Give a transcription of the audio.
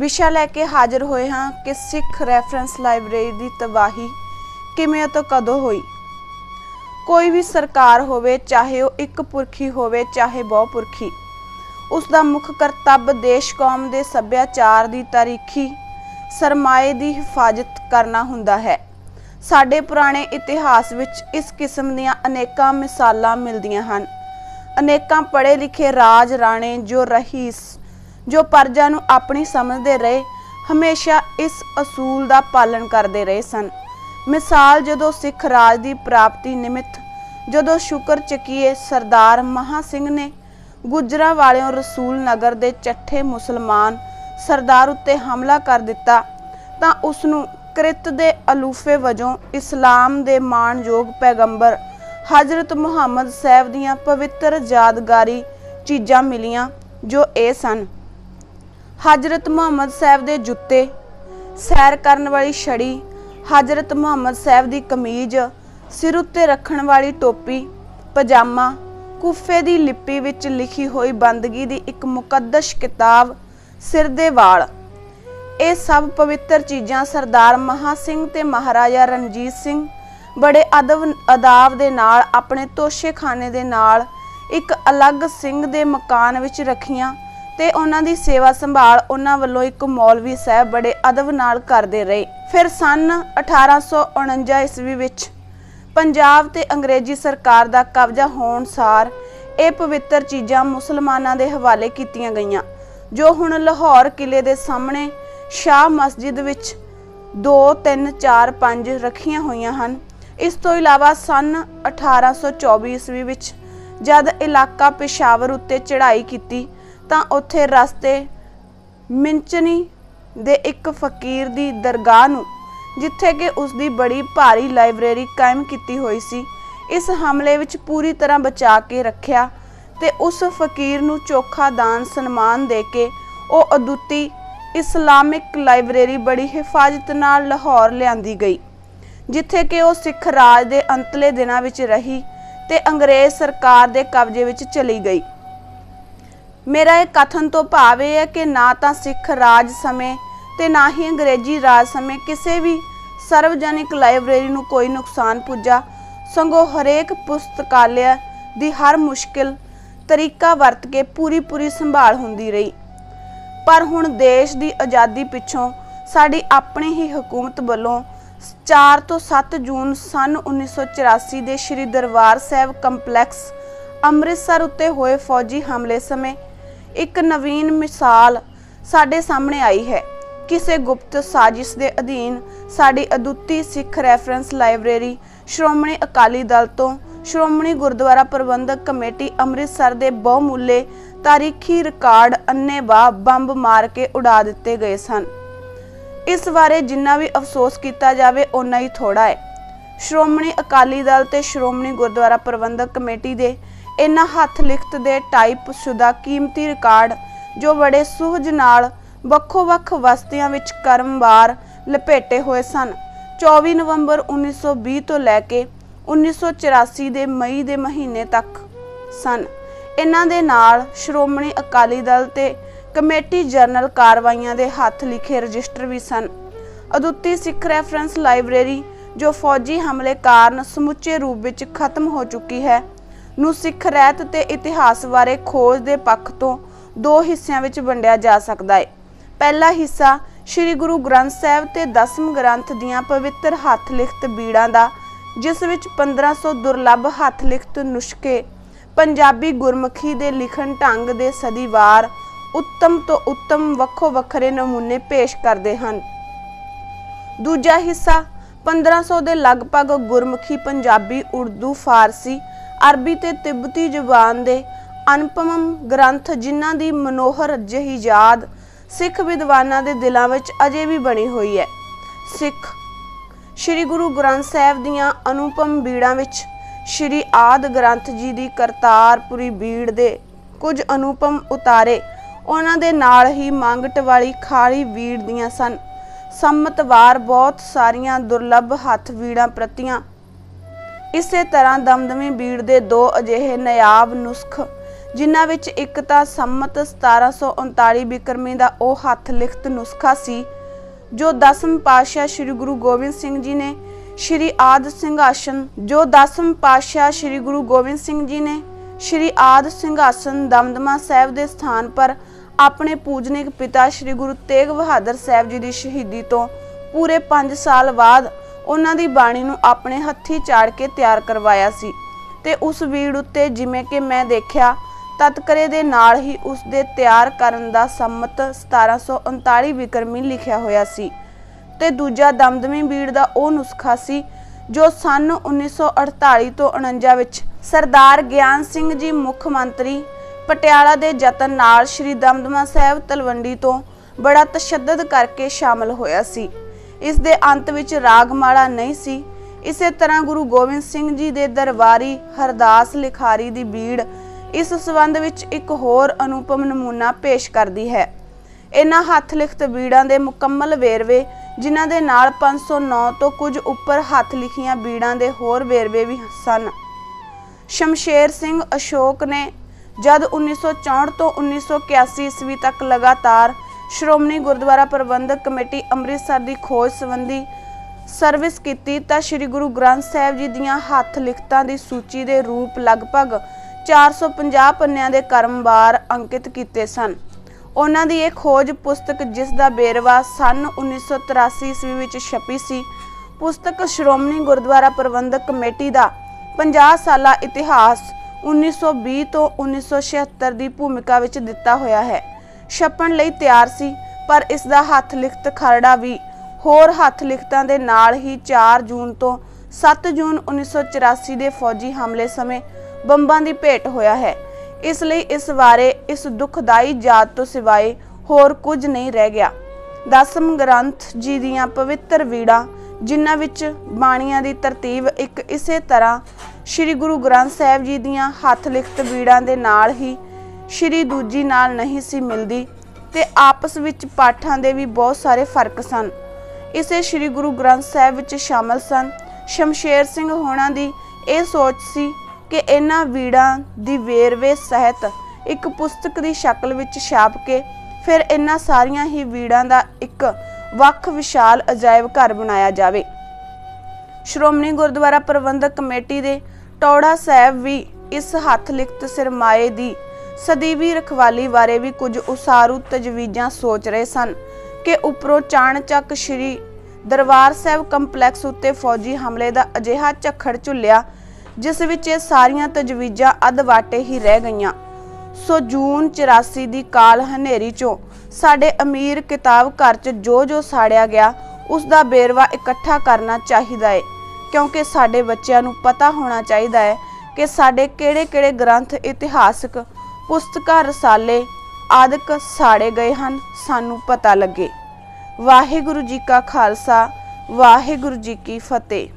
ਵਿਸ਼ਾ ਲੈ ਕੇ ਹਾਜ਼ਰ ਹੋਏ ਹਾਂ ਕਿ ਸਿੱਖ ਰੈਫਰੈਂਸ ਲਾਇਬ੍ਰੇਰੀ ਦੀ ਤਬਾਹੀ ਕਿਵੇਂ ਤੋਂ ਕਦੋਂ ਹੋਈ। ਕੋਈ ਵੀ ਸਰਕਾਰ ਹੋਵੇ, ਚਾਹੇ ਉਹ ਇੱਕ ਪੁਰਖੀ ਹੋਵੇ, ਚਾਹੇ ਬਹੁ ਪੁਰਖੀ, ਉਸ ਦਾ ਮੁੱਖ ਕਰਤੱਵ ਦੇਸ਼ ਕੌਮ ਦੇ ਸੱਭਿਆਚਾਰ ਦੀ ਤਾਰੀਖੀ ਸਰਮਾਏ ਦੀ ਹਿਫਾਜ਼ਤ ਕਰਨਾ ਹੁੰਦਾ ਹੈ। ਸਾਡੇ ਪੁਰਾਣੇ ਇਤਿਹਾਸ ਵਿੱਚ ਇਸ ਕਿਸਮ ਦੀਆਂ ਅਨੇਕਾਂ ਮਿਸਾਲਾਂ ਮਿਲਦੀਆਂ ਹਨ। ਅਨੇਕਾਂ ਪੜ੍ਹੇ ਲਿਖੇ ਰਾਜ ਰਾਣੇ ਜੋ ਰਹੀਸ ਜੋ ਪਰਜਾ ਨੂੰ ਆਪਣੀ ਸਮਝਦੇ ਰਹੇ, ਹਮੇਸ਼ਾ ਇਸ ਅਸੂਲ ਦਾ ਪਾਲਣ ਕਰਦੇ ਰਹੇ ਸਨ। ਮਿਸਾਲ ਜਦੋਂ ਸਿੱਖ ਰਾਜ ਦੀ ਪ੍ਰਾਪਤੀ ਨਿਮਿਤ, ਜਦੋਂ ਸ਼ੁਕਰ ਚੱਕੀਏ, ਸਰਦਾਰ ਮਹਾ ਸਿੰਘ ਨੇ ਗੁਜਰਾਂ ਵਾਲਿਓ ਰਸੂਲ ਨਗਰ ਦੇ ਚੱਠੇ ਮੁਸਲਮਾਨ ਸਰਦਾਰ ਉੱਤੇ ਹਮਲਾ ਕਰ ਦਿੱਤਾ, ਤਾਂ ਉਸ ਨੂੰ ਕ੍ਰਿਤ ਦੇ ਅਲੂਫੇ ਵਜੋਂ ਇਸਲਾਮ ਦੇ ਮਾਣਯੋਗ ਪੈਗੰਬਰ ਹਜ਼ਰਤ ਮੁਹੰਮਦ ਸਾਹਿਬ ਦੀਆਂ ਪਵਿੱਤਰ ਯਾਦਗਾਰੀ ਚੀਜ਼ਾਂ ਮਿਲੀਆਂ, ਜੋ ਇਹ ਸਨ। ਹਜ਼ਰਤ ਮੁਹੰਮਦ ਸਾਹਿਬ ਦੇ ਜੁੱਤੇ, ਸੈਰ ਕਰਨ ਵਾਲੀ ਛੜੀ, ਹਜ਼ਰਤ ਮੁਹੰਮਦ ਸਾਹਿਬ ਦੀ ਕਮੀਜ਼, ਸਿਰ ਉੱਤੇ ਰੱਖਣ ਵਾਲੀ ਟੋਪੀ, ਪਜਾਮਾ, ਕੂਫੇ ਦੀ ਲਿਪੀ ਵਿੱਚ ਲਿਖੀ ਹੋਈ ਬੰਦਗੀ ਦੀ ਇੱਕ ਮੁਕੱਦਸ ਕਿਤਾਬ, ਸਿਰ ਦੇ ਵਾਲ। ਇਹ ਸਭ ਪਵਿੱਤਰ ਚੀਜ਼ਾਂ ਸਰਦਾਰ ਮਹਾ ਸਿੰਘ ਤੇ ਮਹਾਰਾਜਾ ਰਣਜੀਤ ਸਿੰਘ ਬੜੇ ਅਦਬ, ਅਦਾਬ ਦੇ ਨਾਲ, ਆਪਣੇ ਤੋਸ਼ੇਖਾਨੇ ਦੇ ਨਾਲ ਇੱਕ ਅਲੱਗ ਸਿੰਘ ਦੇ ਮਕਾਨ ਵਿੱਚ ਰੱਖੀਆਂ ਤੇ ਉਹਨਾਂ ਦੀ ਸੇਵਾ ਸੰਭਾਲ ਉਹਨਾਂ ਵੱਲੋਂ ਇੱਕ ਮੌਲਵੀ ਸਾਹਿਬ ਬੜੇ ਅਦਬ ਨਾਲ ਕਰਦੇ ਰਹੇ। ਫਿਰ ਸਨ 1849 ਈਸਵੀ ਵਿੱਚ ਪੰਜਾਬ ਤੇ ਅੰਗਰੇਜ਼ੀ ਸਰਕਾਰ ਦਾ ਕਬਜ਼ਾ ਹੋਣ ਸਾਰ ਇਹ ਪਵਿੱਤਰ ਚੀਜ਼ਾਂ ਮੁਸਲਮਾਨਾਂ ਦੇ ਹਵਾਲੇ ਕੀਤੀਆਂ ਗਈਆਂ, ਜੋ ਹੁਣ ਲਾਹੌਰ ਕਿਲੇ ਦੇ ਸਾਹਮਣੇ ਸ਼ਾਹ ਮਸਜਿਦ ਵਿੱਚ 2 3 4 5 ਰੱਖੀਆਂ ਹੋਈਆਂ ਹਨ। ਇਸ ਤੋਂ ਇਲਾਵਾ ਸਨ 1824 ਈਸਵੀ ਵਿੱਚ ਜਦ ਇਲਾਕਾ ਪੇਸ਼ਾਵਰ ਉੱਤੇ ਚੜ੍ਹਾਈ ਕੀਤੀ ਤਾਂ ਉੱਥੇ ਰਸਤੇ ਮਿੰਚਨੀ ਦੇ ਇੱਕ ਫਕੀਰ ਦੀ ਦਰਗਾਹ ਨੂੰ, ਜਿੱਥੇ ਕਿ ਉਸ ਦੀ ਬੜੀ ਭਾਰੀ ਲਾਇਬ੍ਰੇਰੀ ਕਾਇਮ ਕੀਤੀ ਹੋਈ ਸੀ, ਇਸ ਹਮਲੇ ਵਿੱਚ ਪੂਰੀ ਤਰ੍ਹਾਂ ਬਚਾ ਕੇ ਰੱਖਿਆ ਤੇ ਉਸ ਫਕੀਰ ਨੂੰ ਚੋਖਾ ਦਾਨ ਸਨਮਾਨ ਦੇ ਕੇ ਉਹ ਅਦੁੱਤੀ ਇਸਲਾਮਿਕ ਲਾਇਬ੍ਰੇਰੀ ਬੜੀ ਹਿਫਾਜ਼ਤ ਨਾਲ ਲਾਹੌਰ ਲਿਆਂਦੀ ਗਈ, ਜਿੱਥੇ ਕਿ ਉਹ ਸਿੱਖ ਰਾਜ ਦੇ ਅੰਤਲੇ ਦਿਨਾਂ ਵਿੱਚ ਰਹੀ ਤੇ ਅੰਗਰੇਜ਼ ਸਰਕਾਰ ਦੇ ਕਬਜ਼ੇ ਵਿੱਚ ਚਲੀ ਗਈ। ਮੇਰਾ ਇਹ ਕਥਨ ਤੋਂ ਭਾਵ ਇਹ ਹੈ ਕਿ ਨਾ ਤਾਂ ਸਿੱਖ ਰਾਜ ਸਮੇਂ ਤੇ ਨਾ ਹੀ ਅੰਗਰੇਜ਼ੀ ਰਾਜ ਸਮੇਂ ਕਿਸੇ ਵੀ ਸਰਵਜਨਿਕ ਲਾਇਬ੍ਰੇਰੀ ਨੂੰ ਕੋਈ ਨੁਕਸਾਨ ਪੁੱਜਾ। ਸੰਗੋ ਹਰੇਕ ਪੁਸਤਕਾਲਿਆ ਦੀ ਹਰ ਮੁਸ਼ਕਿਲ ਤਰੀਕਾ ਵਰਤ ਕੇ ਪੂਰੀ ਪੂਰੀ ਸੰਭਾਲ ਹੁੰਦੀ ਰਹੀ। ਪਰ ਹੁਣ ਦੇਸ਼ ਦੀ ਆਜ਼ਾਦੀ ਪਿੱਛੋਂ ਸਾਡੀ ਆਪਣੀ ਹੀ ਹਕੂਮਤ ਵੱਲੋਂ 4 ਤੋਂ 7 ਜੂਨ ਸਨ 1984 ਦੇ ਸ੍ਰੀ ਦਰਬਾਰ ਸਾਹਿਬ ਕੰਪਲੈਕਸ ਅੰਮ੍ਰਿਤਸਰ ਉੱਤੇ ਹੋਏ ਫੌਜੀ ਹਮਲੇ ਸਮੇਂ ਇੱਕ ਨਵੀਨ ਮਿਸਾਲ ਸਾਡੇ ਸਾਹਮਣੇ ਆਈ ਹੈ। ਕਿਸੇ ਗੁਪਤ ਸਾਜ਼ਿਸ਼ ਦੇ ਅਧੀਨ ਸਾਡੀ ਅਦੁੱਤੀ ਸਿੱਖ ਰੈਫਰੈਂਸ ਲਾਇਬ੍ਰੇਰੀ ਸ਼੍ਰੋਮਣੀ ਅਕਾਲੀ ਦਲ ਤੋਂ ਸ਼੍ਰੋਮਣੀ ਗੁਰਦੁਆਰਾ ਪ੍ਰਬੰਧਕ ਕਮੇਟੀ ਅੰਮ੍ਰਿਤਸਰ ਦੇ ਬਹੁਮੁੱਲੇ ਤਾਰੀਖੀ ਰਿਕਾਰਡ ਅੰਨੇਵਾਹ ਬੰਬ ਮਾਰ ਕੇ ਉਡਾ ਦਿੱਤੇ ਗਏ ਸਨ। ਇਸ ਬਾਰੇ ਜਿੰਨਾ ਵੀ ਅਫਸੋਸ ਕੀਤਾ ਜਾਵੇ, ਓਨਾ ਹੀ ਥੋੜਾ ਹੈ। ਸ਼੍ਰੋਮਣੀ ਅਕਾਲੀ ਦਲ ਤੇ ਸ਼੍ਰੋਮਣੀ ਗੁਰਦੁਆਰਾ ਪ੍ਰਬੰਧਕ ਕਮੇਟੀ ਦੇ ਇਹਨਾਂ ਹੱਥ ਲਿਖਤ ਦੇ ਟਾਈਪ ਸ਼ੁਦਾ ਕੀਮਤੀ ਰਿਕਾਰਡ ਜੋ ਬੜੇ ਸੁਹਜ ਨਾਲ ਵੱਖੋ-ਵੱਖ ਵਸਤੀਆਂ ਵਿੱਚ ਕਰਮਵਾਰ ਲਪੇਟੇ ਹੋਏ ਸਨ। 24 ਨਵੰਬਰ 1920 ਤੋਂ ਲੈ ਕੇ 1984 ਦੇ ਮਈ ਦੇ ਮਹੀਨੇ ਤੱਕ ਸਨ। ਇਹਨਾਂ ਦੇ ਨਾਲ ਸ਼੍ਰੋਮਣੀ ਅਕਾਲੀ ਦਲ ਤੇ ਕਮੇਟੀ ਜਰਨਲ ਕਾਰਵਾਈਆਂ ਦੇ ਹੱਥ ਲਿਖੇ ਰਜਿਸਟਰ ਵੀ ਸਨ। ਅਦੁੱਤੀ ਸਿੱਖ ਰੈਫਰੈਂਸ ਲਾਇਬ੍ਰੇਰੀ ਜੋ ਫੌਜੀ ਹਮਲੇ ਕਾਰਨ ਸਮੁੱਚੇ ਰੂਪ ਵਿੱਚ ਖਤਮ ਹੋ ਚੁੱਕੀ ਹੈ ਨੂੰ ਸਿੱਖ ਰਹਿਤ ਤੇ ਇਤਿਹਾਸ ਬਾਰੇ ਖੋਜ ਦੇ ਪੱਖ ਤੋਂ ਦੋ ਹਿੱਸਿਆਂ ਵਿੱਚ ਵੰਡਿਆ ਜਾ ਸਕਦਾ ਹੈ ਪਹਿਲਾ ਹਿੱਸਾ ਸ੍ਰੀ ਗੁਰੂ ਗ੍ਰੰਥ ਸਾਹਿਬ ਤੇ ਦਸਮ ਗ੍ਰੰਥ ਦੀਆਂ ਪਵਿੱਤਰ ਹੱਥ ਲਿਖਤ ਬੀੜਾਂ ਦਾ, ਜਿਸ ਵਿੱਚ 1500 ਦੁਰਲੱਭ ਹੱਥ ਲਿਖਤ ਨੁਸਖੇ ਪੰਜਾਬੀ ਗੁਰਮੁਖੀ ਦੇ ਲਿਖਣ ਢੰਗ ਦੇ ਸਦੀਵਾਰ ਉੱਤਮ ਤੋਂ ਉੱਤਮ ਵੱਖੋ ਵੱਖਰੇ ਨਮੂਨੇ ਪੇਸ਼ ਕਰਦੇ ਹਨ। ਦੂਜਾ ਹਿੱਸਾ 1500 ਦੇ ਲਗਭਗ ਗੁਰਮੁਖੀ ਪੰਜਾਬੀ ਉਰਦੂ ਫਾਰਸੀ ਅਰਬੀ ਤੇ ਤਿੱਬਤੀ ਜ਼ੁਬਾਨ ਦੇ ਅਨੁਪਮਮ ਗ੍ਰੰਥ ਜਿਨ੍ਹਾਂ ਦੀ ਮਨੋਹਰ ਜਿਹੀ ਯਾਦ ਸਿੱਖ ਵਿਦਵਾਨਾਂ ਦੇ ਦਿਲਾਂ ਵਿੱਚ ਅਜੇ ਵੀ ਬਣੀ ਹੋਈ ਹੈ। ਸਿੱਖ ਸ੍ਰੀ ਗੁਰੂ ਗ੍ਰੰਥ ਸਾਹਿਬ ਦੀਆਂ ਅਨੁਪਮ ਬੀੜਾਂ ਵਿੱਚ ਸ੍ਰੀ ਆਦ ਗ੍ਰੰਥ ਜੀ ਦੀ ਕਰਤਾਰਪੁਰੀ ਬੀੜ ਦੇ ਕੁਝ ਅਨੁਪਮ ਉਤਾਰੇ, ਉਹਨਾਂ ਦੇ ਨਾਲ ਹੀ ਮੰਗਟ ਵਾਲੀ ਖਾਲੀ ਬੀੜ ਦੀਆਂ ਸਨ। ਸੰਮਤਵਾਰ ਬਹੁਤ ਸਾਰੀਆਂ ਦੁਰਲੱਭ ਹੱਥ ਵੀੜਾਂ ਪ੍ਰਤੀਆਂ ਇਸੇ ਤਰ੍ਹਾਂ ਦਮਦਮੀ ਬੀੜ ਦੇ ਦੋ ਅਜਿਹੇ ਨਾਇਆਬ ਨੁਸਖ, ਜਿਨ੍ਹਾਂ ਵਿੱਚ ਇੱਕ ਤਾਂ ਸੰਮਤ 1739 ਬਿਕਰਮੀ ਦਾ ਉਹ ਹੱਥ ਲਿਖਤ ਨੁਸਖਾ ਸੀ, ਜੋ ਦਸਮ ਪਾਤਸ਼ਾਹ ਸ੍ਰੀ ਗੁਰੂ ਗੋਬਿੰਦ ਸਿੰਘ ਜੀ ਨੇ, ਸ਼੍ਰੀ ਆਦ ਸਿੰਘਾਸਨ, ਜੋ ਦਸਮ ਪਾਤਸ਼ਾਹ ਸ੍ਰੀ ਗੁਰੂ ਗੋਬਿੰਦ ਸਿੰਘ ਜੀ ਨੇ, ਸ਼੍ਰੀ ਆਦ ਸਿੰਘਾਸਨ ਦਮਦਮਾ ਸਾਹਿਬ ਦੇ ਸਥਾਨ ਪਰ ਆਪਣੇ ਪੂਜਨੀਕ ਪਿਤਾ ਸ੍ਰੀ ਗੁਰੂ ਤੇਗ ਬਹਾਦਰ ਸਾਹਿਬ ਜੀ ਦੀ ਸ਼ਹੀਦੀ ਤੋਂ ਪੂਰੇ 5 ਸਾਲ ਬਾਅਦ ਉਹਨਾਂ ਦੀ ਬਾਣੀ ਨੂੰ ਆਪਣੇ ਹੱਥੀ ਚਾੜ ਕੇ ਤਿਆਰ ਕਰਵਾਇਆ ਸੀ ਤੇ ਉਸ ਵੀੜ ਉੱਤੇ ਜਿਵੇਂ ਕਿ ਮੈਂ ਦੇਖਿਆ, ਤਤਕਰੇ ਦੇ ਨਾਲ ਹੀ ਉਸ ਦੇ ਤਿਆਰ ਕਰਨ ਦਾ ਸੰਮਤ 1739 ਵਿਕਰਮੀ ਲਿਖਿਆ ਹੋਇਆ ਸੀ ਤੇ ਦੂਜਾ ਦਮਦਮੀ ਬੀੜ ਦਾ ਉਹ ਨੁਸਖਾ ਸੀ ਜੋ ਸਨ 1948 ਤੋਂ 49 ਵਿੱਚ ਸਰਦਾਰ ਗਿਆਨ ਸਿੰਘ ਜੀ ਮੁੱਖ ਮੰਤਰੀ ਪਟਿਆਲਾ ਦੇ ਯਤਨ ਨਾਲ ਸ਼੍ਰੀ ਦਮਦਮਾ ਸਾਹਿਬ ਤਲਵੰਡੀ ਤੋਂ ਬੜਾ ਤਸ਼ੱਦਦ ਕਰਕੇ ਸ਼ਾਮਲ ਹੋਇਆ ਸੀ। ਇਸ ਦੇ ਅੰਤ ਵਿੱਚ ਰਾਗਮਾਲਾ ਨਹੀਂ ਸੀ। ਇਸੇ ਤਰ੍ਹਾਂ ਗੁਰੂ ਗੋਬਿੰਦ ਸਿੰਘ ਜੀ ਦੇ ਦਰਬਾਰੀ ਹਰਦਾਸ ਲਿਖਾਰੀ ਦੀ ਬੀੜ ਇਸ ਸਬੰਧ ਵਿੱਚ ਇੱਕ ਹੋਰ ਅਨੁਪਮ ਨਮੂਨਾ ਪੇਸ਼ ਕਰਦੀ ਹੈ। ਇਹਨਾਂ ਹੱਥ ਲਿਖਤ ਬੀੜਾਂ ਦੇ ਮੁਕੰਮਲ ਵੇਰਵੇ, ਜਿਨ੍ਹਾਂ ਦੇ ਨਾਲ 509 ਤੋਂ ਕੁਝ ਉੱਪਰ ਹੱਥ ਲਿਖੀਆਂ ਬੀੜਾਂ ਦੇ ਹੋਰ ਵੇਰਵੇ ਵੀ ਸਨ। ਸ਼ਮਸ਼ੇਰ ਸਿੰਘ ਅਸ਼ੋਕ ਨੇ ਜਦ 1964 ਤੋਂ 1981 ਈਸਵੀ ਤੱਕ ਲਗਾਤਾਰ ਸ਼੍ਰੋਮਣੀ ਗੁਰਦੁਆਰਾ ਪ੍ਰਬੰਧਕ ਕਮੇਟੀ ਅੰਮ੍ਰਿਤਸਰ ਦੀ ਖੋਜ ਸੰਬੰਧੀ ਸਰਵਿਸ ਕੀਤੀ ਤਾਂ ਸ੍ਰੀ ਗੁਰੂ ਗ੍ਰੰਥ ਸਾਹਿਬ ਜੀ ਦੀਆਂ ਹੱਥ ਲਿਖਤਾਂ ਦੀ ਸੂਚੀ ਦੇ ਰੂਪ ਲਗਭਗ 450 ਪੰਨਿਆਂ ਦੇ ਕਰਮਵਾਰ ਅੰਕਿਤ ਕੀਤੇ ਸਨ। ਉਹਨਾਂ ਦੀ ਇਹ ਖੋਜ ਪੁਸਤਕ ਜਿਸ ਦਾ ਬੇਰਵਾ ਸਨ 1983 ਈਸਵੀ ਵਿੱਚ ਛਪੀ ਸੀ, ਪੁਸਤਕ ਸ਼੍ਰੋਮਣੀ ਗੁਰਦੁਆਰਾ ਪ੍ਰਬੰਧਕ ਕਮੇਟੀ ਦਾ 50 ਸਾਲਾ ਇਤਿਹਾਸ 1920 ਤੋਂ 1976 ਦੀ ਭੂਮਿਕਾ ਵਿੱਚ ਦਿੱਤਾ ਹੋਇਆ ਹੈ। ਛਪਣ ਲਈ ਤਿਆਰ ਸੀ, ਪਰ ਇਸ ਦਾ ਹੱਥ ਲਿਖਤ ਖਰੜਾ ਵੀ ਹੋਰ ਹੱਥ ਲਿਖਤਾਂ ਦੇ ਨਾਲ ਹੀ 4 ਜੂਨ ਤੋਂ 7 ਜੂਨ 1984 ਦੇ ਫੌਜੀ ਹਮਲੇ ਸਮੇਂ ਬੰਬਾਂ ਦੀ ਭੇਟ ਹੋਇਆ ਹੈ। ਇਸ ਲਈ ਇਸ ਬਾਰੇ ਇਸ ਦੁਖਦਾਈ ਯਾਦ ਤੋਂ ਸਿਵਾਏ ਹੋਰ ਕੁਝ ਨਹੀਂ ਰਹਿ ਗਿਆ। ਦਸਮ ਗ੍ਰੰਥ ਜੀ ਦੀਆਂ ਪਵਿੱਤਰ ਵੀੜਾਂ, ਜਿਨ੍ਹਾਂ ਵਿੱਚ ਬਾਣੀਆਂ ਦੀ ਤਰਤੀਬ ਇੱਕ ਇਸੇ ਤਰ੍ਹਾਂ ਸ੍ਰੀ ਗੁਰੂ ਗ੍ਰੰਥ ਸਾਹਿਬ ਜੀ ਦੀਆਂ ਹੱਥ ਲਿਖਤ ਵੀੜਾਂ ਦੇ ਨਾਲ ਹੀ ਸ੍ਰੀ ਦੂਜੀ ਨਾਲ ਨਹੀਂ ਸੀ ਮਿਲਦੀ ਤੇ ਆਪਸ ਵਿੱਚ ਪਾਠਾਂ ਦੇ ਵੀ ਬਹੁਤ ਸਾਰੇ ਫ਼ਰਕ ਸਨ। ਇਸੇ ਸ੍ਰੀ ਗੁਰੂ ਗ੍ਰੰਥ ਸਾਹਿਬ ਵਿੱਚ ਸ਼ਾਮਲ ਸਨ। ਸ਼ਮਸ਼ੇਰ ਸਿੰਘ ਹੋਣਾ ਦੀ ਇਹ ਸੋਚ ਸੀ ਕਿ ਇਹਨਾਂ ਵੀੜਾਂ ਦੀ ਵੇਰਵੇ ਸਹਿਤ ਇੱਕ ਪੁਸਤਕ ਦੀ ਸ਼ਕਲ ਵਿੱਚ ਛਾਪ ਕੇ ਫਿਰ ਇਹਨਾਂ ਸਾਰੀਆਂ ਹੀ ਵੀੜਾਂ ਦਾ ਇੱਕ ਵੱਖ ਵਿਸ਼ਾਲ ਅਜਾਇਬ ਘਰ ਬਣਾਇਆ ਜਾਵੇ। ਸ਼੍ਰੋਮਣੀ ਗੁਰਦੁਆਰਾ ਪ੍ਰਬੰਧਕ ਕਮੇਟੀ ਦੇ ਟੌੜਾ ਸਾਹਿਬ ਵੀ ਇਸ ਹੱਥ ਲਿਖਤ ਸਰਮਾਏ ਦੀ ਸਦੀਵੀ ਰਖਵਾਲੀ ਬਾਰੇ ਵੀ ਕੁਝ ਉਸਾਰੂ ਤਜਵੀਜ਼ਾਂ ਸੋਚ ਰਹੇ ਸਨ ਕਿ ਉਪਰੋਂ ਚਾਣਚੱਕ ਸ਼੍ਰੀ ਦਰਬਾਰ ਸਾਹਿਬ ਕੰਪਲੈਕਸ ਉੱਤੇ ਫੌਜੀ ਹਮਲੇ ਦਾ ਅਜਿਹਾ ਝੱਖੜ ਝੁੱਲਿਆ, ਜਿਸ ਵਿੱਚ ਇਹ ਸਾਰੀਆਂ ਤਜਵੀਜ਼ਾਂ ਅਧਵਾਟੇ ਹੀ ਰਹਿ ਗਈਆਂ। ਸੋ ਜੂਨ 84 ਦੀ ਕਾਲ ਹਨੇਰੀ ਚੋਂ ਸਾਡੇ ਅਮੀਰ ਕਿਤਾਬ ਘਰ 'ਚ ਜੋ ਜੋ ਸਾੜਿਆ ਗਿਆ, ਉਸ ਦਾ ਬੇਰਵਾ ਇਕੱਠਾ ਕਰਨਾ ਚਾਹੀਦਾ ਹੈ ਕਿਉਂਕਿ ਸਾਡੇ ਬੱਚਿਆਂ ਨੂੰ ਪਤਾ ਹੋਣਾ ਚਾਹੀਦਾ ਹੈ ਕਿ ਸਾਡੇ ਕਿਹੜੇ-ਕਿਹੜੇ ਗ੍ਰੰਥ ਇਤਿਹਾਸਕ ਪੁਸਤਕਾਂ ਰਸਾਲੇ ਆਦਿਕ ਸਾੜੇ ਗਏ ਹਨ, ਸਾਨੂੰ ਪਤਾ ਲੱਗੇ। ਵਾਹਿਗੁਰੂ ਜੀ ਕਾ ਖਾਲਸਾ, ਵਾਹਿਗੁਰੂ ਜੀ ਕੀ ਫਤਿਹ।